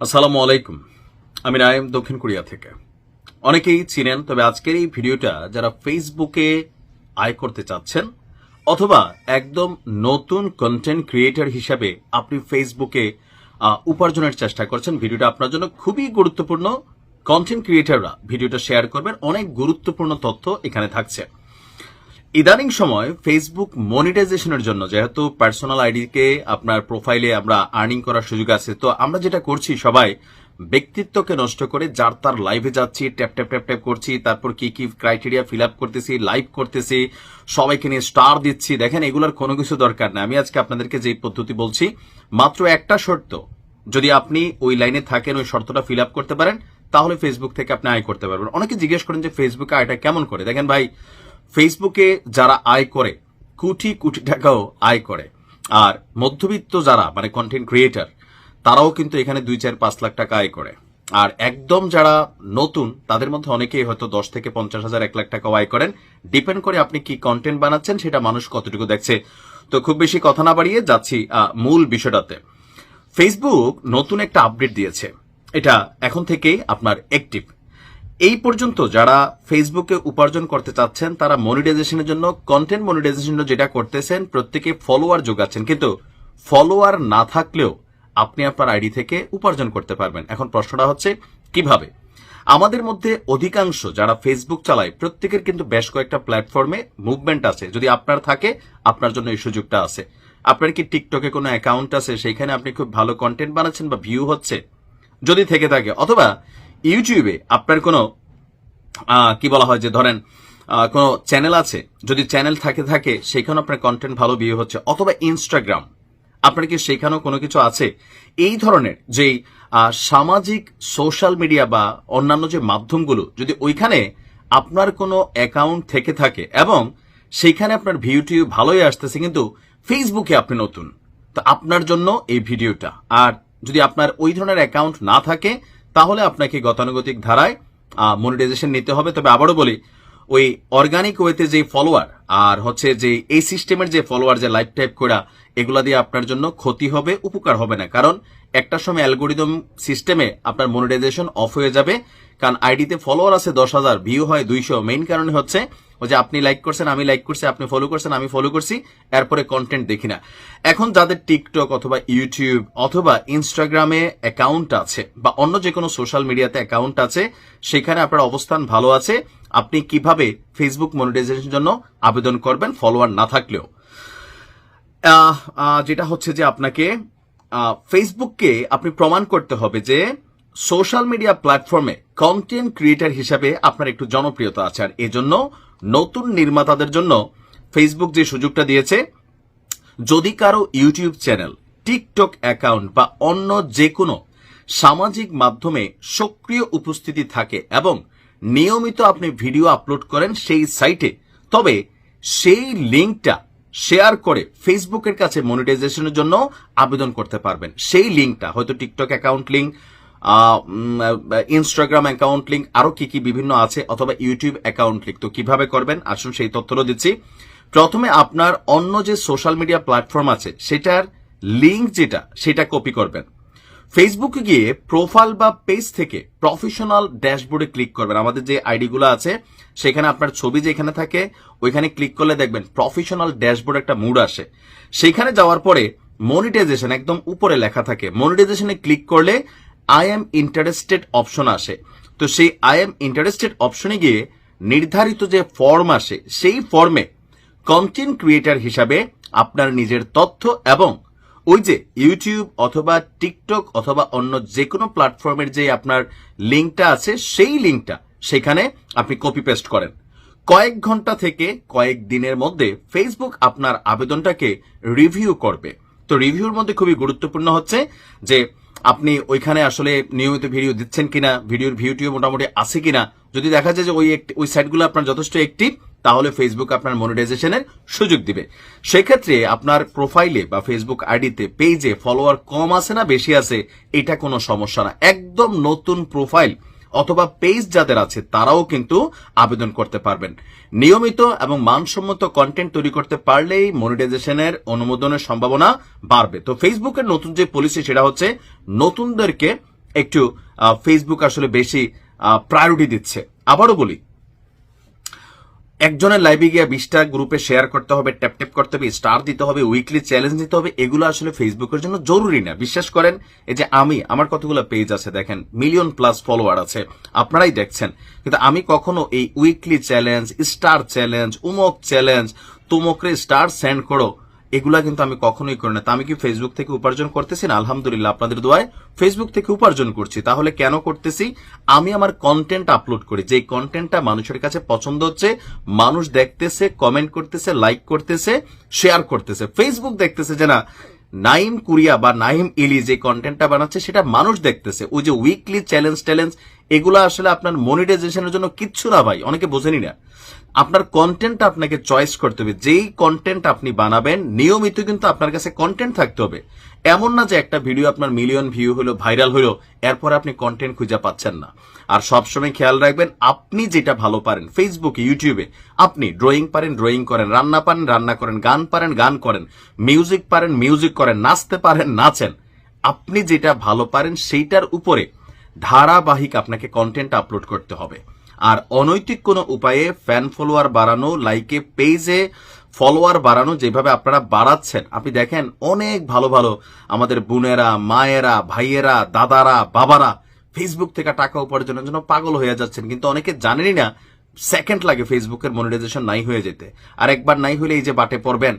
আসসালামু আলাইকুম। আমি নাইম দক্ষিণ কোরিয়া থেকে। অনেকেই চিনেন, তবে আজকের এই ভিডিওটা যারা ফেসবুকে আয় করতে চাচ্ছেন অথবা একদম নতুন কন্টেন্ট ক্রিয়েটর হিসাবে আপনি ফেসবুকে উপার্জনের চেষ্টা করছেন, ভিডিওটা আপনার জন্য খুবই গুরুত্বপূর্ণ। কন্টেন্ট ক্রিয়েটররা ভিডিওটা শেয়ার করবেন। অনেক গুরুত্বপূর্ণ তথ্য এখানে থাকছে। ইদানিং সময় ফেসবুক মনিটাইজেশনের জন্য, যেহেতু পার্সোনাল আইডিকে আপনার প্রোফাইলে আমরা আর্নিং করার সুযোগ আছে, তো আমরা যেটা করছি সবাই ব্যক্তিত্বকে নষ্ট করে যার তার লাইভে যাচ্ছি ট্যাপ ট্যাপ ট্যাপ ট্যাপ করছি, তারপর কি কি ক্রাইটেরিয়া ফিল আপ করতেছি লাইভ করতেছি, সবাইকে নিয়ে স্টার দিচ্ছি। দেখেন, এগুলোর কোনো কিছু দরকার না। আমি আজকে আপনাদেরকে যে পদ্ধতি বলছি, মাত্র একটা শর্ত, যদি আপনি ওই লাইনে থাকেন, ওই শর্তটা ফিল আপ করতে পারেন, তাহলে ফেসবুক থেকে আপনি আয় করতে পারবেন। অনেকে জিজ্ঞেস করেন যে ফেসবুকে আয়টা কেমন করে? দেখেন ভাই ফেসবুকে যারা আয় করে, কোটি কোটি টাকাও আয় করে। আর মধ্যবিত্ত যারা মানে কন্টেন্ট ক্রিয়েটার তারাও কিন্তু এখানে দুই, চার, পাঁচ লাখ টাকা আয় করে। আর একদম যারা নতুন, তাদের মধ্যে অনেকেই হয়তো দশ থেকে পঞ্চাশ হাজার, এক লাখ টাকাও আয় করেন। ডিপেন্ড করে আপনি কি কন্টেন্ট বানাচ্ছেন, সেটা মানুষ কতটুকু দেখছে। তো খুব বেশি কথা না বাড়িয়ে যাচ্ছি মূল বিষয়টাতে। ফেসবুক নতুন একটা আপডেট দিয়েছে। এটা এখন থেকেই আপনার অ্যাক্টিভ এই পর্যন্ত যারা ফেসবুকে উপার্জন করতে চাচ্ছেন, তারা মনিটাইজেশনের জন্য কন্টেন্ট মনিটাইজেশনের যেটা করতেছেন, প্রত্যেকে ফলোয়ার যোগাচ্ছেন। কিন্তু ফলোয়ার না থাকলেও আপনি আপনার আইডি থেকে উপার্জন করতে পারবেন। এখন প্রশ্নটা হচ্ছে, কীভাবে? আমাদের মধ্যে অধিকাংশ যারা ফেসবুক চালায়, প্রত্যেকের কিন্তু বেশ কয়েকটা প্ল্যাটফর্মে মুভমেন্ট আছে। যদি আপনার থাকে, আপনার জন্য এই সুযোগটা আছে। আপনার কি টিকটকে কোনো অ্যাকাউন্ট আছে সেখানে আপনি খুব ভালো কন্টেন্ট বানাচ্ছেন বা ভিউ হচ্ছে? যদি থেকে থাকে, অথবা ইউটিউবে আপনার কোনো কি বলা হয় যে ধরেন কোনো চ্যানেল আছে, যদি চ্যানেল থাকে থাকে সেখানে আপনার কন্টেন্ট ভালো ভিউ হচ্ছে, অথবা ইনস্টাগ্রাম আপনার কি সেখানেও কোনো কিছু আছে? এই ধরনের যে সামাজিক সোশ্যাল মিডিয়া বা অন্যান্য যে মাধ্যমগুলো, যদি ওইখানে আপনার কোনো অ্যাকাউন্ট থেকে থাকে, এবং সেইখানে আপনার ভিউ টিউ ভালোই আসতেছে, কিন্তু ফেসবুকে আপনি নতুন, তো আপনার জন্য এই ভিডিওটা আর যদি আপনার ওই ধরনের অ্যাকাউন্ট না থাকে তাহলে আপনাকে গতানুগতিক ধারায় মনিটাইজেশন নিতে হবে। তবে আবারও বলি ওই অর্গানিক ওয়েতে যে ফলোয়ার আর হচ্ছে যে এই সিস্টেমের যে ফলোয়ার যে লাইফ টাইপ করা এগুলা দিয়ে আপনার জন্য ক্ষতি হবে, উপকার হবে না। কারণ একটা সময় অ্যালগোরিদম সিস্টেমে আপনার মনিটাইজেশন অফ হয়ে যাবে। কারণ আইডিতে ফলোয়ার আছে দশ হাজার ভিউ হয় দুইশো। মেইন কারণে হচ্ছে ওই যে আপনি লাইক করছেন, আমি লাইক করছি, আপনি ফলো করছেন, আমি ফলো করছি, এরপরে কন্টেন্ট দেখি না। এখন যাদের টিকটক অথবা ইউটিউব অথবা ইনস্টাগ্রামে অ্যাকাউন্ট আছে বা অন্য যে কোনো সোশ্যাল মিডিয়াতে অ্যাকাউন্ট আছে, সেখানে আপনার অবস্থান ভালো আছে। আপনি কীভাবে ফেসবুক মনিটাইজেশনের জন্য আবেদন করবেন ফলোয়ার না থাকলেও? যেটা হচ্ছে যে আপনাকে ফেসবুককে আপনি প্রমাণ করতে হবে যে সোশ্যাল মিডিয়া প্ল্যাটফর্মে কন্টেন্ট ক্রিয়েটার হিসাবে আপনার একটু জনপ্রিয়তা আছে। আর এজন্য নতুন নির্মাতাদের জন্য ফেসবুক যে সুযোগটা দিয়েছে, যদি কারও ইউটিউব চ্যানেল টিকটক অ্যাকাউন্ট বা অন্য যে কোনো সামাজিক মাধ্যমে সক্রিয় উপস্থিতি থাকে এবং নিয়মিত আপনি ভিডিও আপলোড করেন সেই সাইটে তবে সেই লিঙ্কটা শেয়ার করে ফেসবুকের কাছে মনিটাইজেশনের জন্য আবেদন করতে পারবেন। সেই লিঙ্কটা হয়তো TikTok account link Instagram account link আরও কি কি বিভিন্ন আছে, অথবা ইউটিউব অ্যাকাউন্ট লিঙ্ক তো কীভাবে করবেন? আসুন সেই তথ্যটা দিচ্ছি। প্রথমে আপনার অন্য যে সোশ্যাল মিডিয়া প্ল্যাটফর্ম আছে, সেটার লিঙ্ক যেটা, সেটা কপি করবেন। ফেসবুকে গিয়ে প্রোফাইল বা পেজ থেকে প্রফেশনাল ড্যাশবোর্ডে ক্লিক করবেন। আমাদের যে আইডিগুলো আছে, সেখানে আপনার ছবি যেখানে থাকে, ওইখানে ক্লিক করলে দেখবেন প্রফেশনাল ড্যাশবোর্ড একটা মুড আসে। সেখানে যাওয়ার পরে মনিটাইজেশন একদম উপরে লেখা থাকে। মনিটাইজেশনে ক্লিক করলে আই এম ইন্টারেস্টেড অপশন আসে। তো সেই আই এম ইন্টারেস্টেড অপশনে গিয়ে নির্ধারিত যে ফর্ম আসে, সেই ফর্মে কন্টেন্ট ক্রিয়েটার হিসাবে আপনার নিজের তথ্য এবং ওই যে ইউটিউব অথবা টিকটক অথবা অন্য যে কোনো প্ল্যাটফর্মের যে আপনার লিঙ্কটা আছে, সেই লিঙ্কটা সেখানে আপনি কপি পেস্ট করেন। কয়েক ঘণ্টা থেকে কয়েক দিনের মধ্যে ফেসবুক আপনার আবেদনটাকে রিভিউ করবে। তো রিভিউর মধ্যে খুবই গুরুত্বপূর্ণ হচ্ছে যে আপনি ওইখানে আসলে নিয়মিত ভিডিও দিচ্ছেন কিনা ভিডিওর ভিউটিও মোটামুটি আছে কিনা। যদি দেখা যায় যে ওই ওই সাইটগুলো আপনার যথেষ্ট অ্যাক্টিভ তাহলে ফেসবুক আপনার মনিটাইজেশনের সুযোগ দিবে। সেক্ষেত্রে আপনার প্রোফাইলে বা ফেসবুক আইডিতে পেজে ফলোয়ার কম আছে না বেশি আছে, এটা কোনো সমস্যা না। একদম নতুন প্রোফাইল অথবা পেজ যাদের আছে, তারাও কিন্তু আবেদন করতে পারবেন। নিয়মিত এবং মানসম্মত কন্টেন্ট তৈরি করতে পারলেই মনিটাইজেশনের অনুমোদনের সম্ভাবনা বাড়বে। তো ফেসবুকের নতুন যে পলিসি সেটা হচ্ছে নতুনদেরকে একটু ফেসবুক আসলে বেশি প্রায়োরিটি দিচ্ছে। আবারও বলি একজনের লাইভে গিয়ে বিশটা গ্রুপে শেয়ার করতে হবে ট্যাপ ট্যাপ করতে হবে স্টার দিতে হবে উইকলি চ্যালেঞ্জ দিতে হবে, এগুলো আসলে ফেসবুকের জন্য জরুরি না। বিশ্বাস করেন, এই যে আমি, আমার কতগুলো পেজ আছে দেখেন মিলিয়ন প্লাস ফলোয়ার আছে, আপনারাই দেখছেন। কিন্তু আমি কখনো এই উইকলি চ্যালেঞ্জ স্টার চ্যালেঞ্জ উমক চ্যালেঞ্জ তুমকরে স্টার সেন্ড করো এগুলা কিন্তু আমি কখনোই করি না। তা আমি কি ফেসবুক থেকে উপার্জন করতেছি না? আলহামদুলিল্লাহ, আপনাদের দোয়ায় ফেসবুক থেকে উপার্জন করছি। তাহলে কেন করতেছি? আমি আমার কন্টেন্ট আপলোড করি। যে কন্টেন্টটা মানুষের কাছে পছন্দ হচ্ছে, মানুষ দেখতেছে কমেন্ট করতেছে লাইক করতেছে শেয়ার করতেছে। ফেসবুক দেখতেছে যে না নাইম কুরিয়া বা নাইম ইলি যে কন্টেন্টটা বানাচ্ছে, সেটা মানুষ দেখতেছে। ওই যে উইকলি চ্যালেঞ্জ ট্যালেঞ্জ এগুলো আসলে আপনার মনিটাইজেশনের জন্য কিচ্ছু না ভাই, অনেকে বোঝেনি না। আপনার কন্টেন্ট আপনাকে চয়েস করতে হবে। যেই কন্টেন্ট আপনি বানাবেন, নিয়মিত কিন্তু আপনার কাছে কন্টেন্ট থাকতে হবে। এমন না যে একটা ভিডিও আপনার মিলিয়ন ভিউ হলো ভাইরাল হলো, এরপর আপনি কন্টেন্ট খুঁজে পাচ্ছেন না। আর সবসময় খেয়াল রাখবেন, আপনি যেটা ভালো পারেন ফেসবুকে ইউটিউবে আপনি ড্রয়িং পারেন ড্রয়িং করেন, রান্না পারেন, রান্না করেন, গান পারেন, গান করেন মিউজিক পারেন মিউজিক করেন, নাচতে পারেন, নাচেন। আপনি যেটা ভালো পারেন, সেইটার উপরে ধারাবাহিক আপনাকে কন্টেন্ট আপলোড করতে হবে। আর অনৈতিক কোনো উপায়ে ফ্যান ফলোয়ার বাড়ানো লাইকে পেজে ফলোয়ার বাড়ানো যেভাবে আপনারা বাড়াচ্ছেন, আপনি দেখেন অনেক ভালো ভালো আমাদের বোনেরা, মায়েরা, ভাইয়েরা, দাদারা, বাবারা ফেসবুক থেকে টাকা উপার্জনের জন্য পাগল হয়ে যাচ্ছেন। কিন্তু অনেকে জানেনই না সেকেন্ড লাগে ফেসবুকের মনিটাইজেশন নাই হয়ে যেতে। আর একবার নাই হলে এই যে বাটে পড়বেন,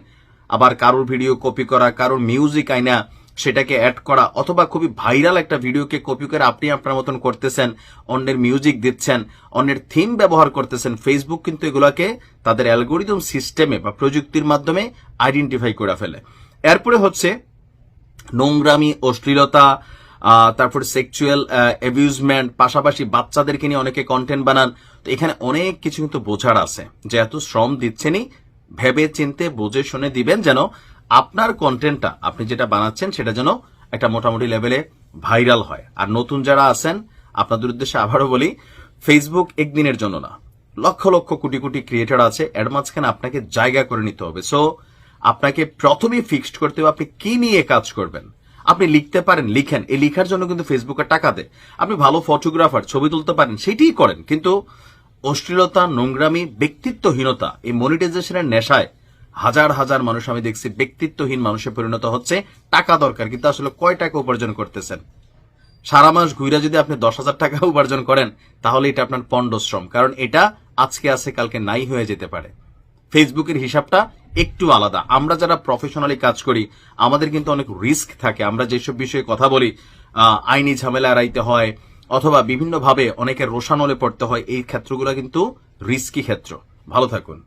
আবার কারোর ভিডিও কপি করা, কারোর মিউজিক আইনা সেটাকে অ্যাড করা অথবা খুবই ভাইরাল একটা ভিডিওকে কপি করে আপনি আপনার মতন করতেছেন, অন্যের মিউজিক দিচ্ছেন, অন্যের থিম ব্যবহার করতেছেন ফেসবুক কিন্তু এগুলাকে তাদের অ্যালগোরিদম সিস্টেমে বা প্রযুক্তির মাধ্যমে আইডেন্টিফাই করে ফেলে। এরপরে হচ্ছে নোংরামি, অশ্লীলতা তারপর সেক্সুয়াল অ্যাবিউজমেন্ট পাশাপাশি বাচ্চাদেরকে নিয়ে অনেকে কন্টেন্ট বানান। তো এখানে অনেক কিছু কিন্তু বোঝার আছে যে এত শ্রম দিচ্ছেনই ভেবে চিনতে বুঝে শুনে দিবেন যেন আপনার কন্টেন্টটা আপনি যেটা বানাচ্ছেন সেটা যেন একটা মোটামুটি লেভেলে ভাইরাল হয়। আর নতুন যারা আছেন, আপনাদের উদ্দেশ্যে আবারও বলি ফেসবুক একদিনের জন্য না। লক্ষ লক্ষ কোটি কোটি ক্রিয়েটার আছে, এর মাঝখানে আপনাকে জায়গা করে নিতে হবে। সো আপনাকে প্রথমেই ফিক্সড করতে হবে আপনি কি নিয়ে কাজ করবেন। আপনি লিখতে পারেন, লিখেন। এই লিখার জন্য কিন্তু ফেসবুকে টাকা দেয়। আপনি ভালো ফটোগ্রাফার ছবি তুলতে পারেন, সেটিই করেন। কিন্তু অশ্লীলতা, নোংরামি, ব্যক্তিত্বহীনতা, এই মনিটাইজেশনের নেশায় হাজার হাজার মানুষ, আমি দেখছি ব্যক্তিত্বহীন মানুষে পরিণত হচ্ছে, টাকা দরকার, কিন্তু আসলে কয় টাকা উপার্জন করতেছেন? সারা মাস ঘুরে যদি আপনি দশ হাজার টাকা উপার্জন করেন, তাহলে এটা আপনার পণ্ডশ্রম কারণ এটা আজকে আছে, কালকে নাই হয়ে যেতে পারে। ফেসবুকের হিসাবটা একটু আলাদা। আমরা যারা প্রফেশনালি কাজ করি, আমাদের কিন্তু অনেক রিস্ক থাকে। আমরা যেসব বিষয়ে কথা বলি আইনি ঝামেলা এড়াইতে হয়, অথবা বিভিন্নভাবে অনেকের রোষানলে পড়তে হয়, এই ক্ষেত্রগুলো কিন্তু রিস্কি ক্ষেত্র। ভালো থাকুন।